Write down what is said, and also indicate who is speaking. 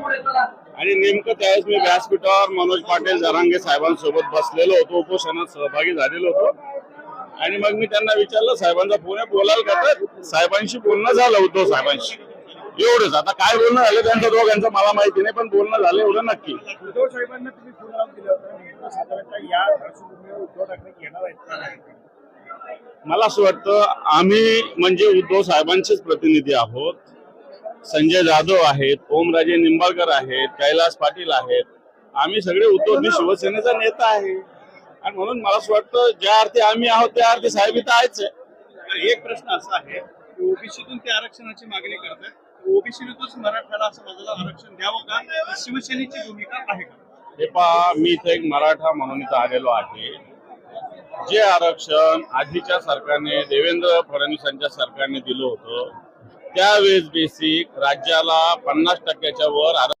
Speaker 1: आणि नेमकं त्यावेळेस मी व्यासपीठावर मनोज पाटील जरांगे साहेबांसोबत बसलेलो होतो उपोषणात सहभागी झालेलो होतो. आणि मग मी त्यांना विचारलं साहेबांचा फोन आहे बोलाल का तर? साहेबांशी बोलणं झालं उद्धव साहेबांशी. एवढंच. आता काय बोलणं झालं त्यांचं दोघांचं मला माहिती नाही पण बोलणं झालं एवढं नक्की.
Speaker 2: उद्धव साहेबांना तुम्ही फोन लावून दिलं होतं नेमकं साधारणतः या पार्श्वभूमीवर उद्धव ठाकरे येणार आहेत का नाही?
Speaker 1: मला असं वाटतं आम्ही म्हणजे उद्धव साहेबांचेच प्रतिनिधी आहोत. संजय जाधव आहेत ओमराजे निंबाळकर आहेत कैलास पाटील आहेत. आम्ही सगळे उद्धव मी शिवसेनेचा नेता आहे. आणि म्हणून मला असं वाटतं ज्या अर्थी आम्ही आहोत त्या अर्थी साहेब इथं आहेच आहे.
Speaker 3: एक प्रश्न असा आहे की ओबीसीतून ते आरक्षणाची मागणी करतात ओबीसीतूनच मराठ्याला असं समाजाला आरक्षण द्यावं का? शिवसेनेची भूमिका आहे का?
Speaker 1: हे पहा मी इथं एक मराठा म्हणून इथं आलेलो आहे. जे आरक्षण आधीच्या सरकारने देवेंद्र फडणवीसांच्या सरकारने दिलं होतं त्यावेळेस बेसिक राज्याला पन्नास टक्क्याच्या वर आर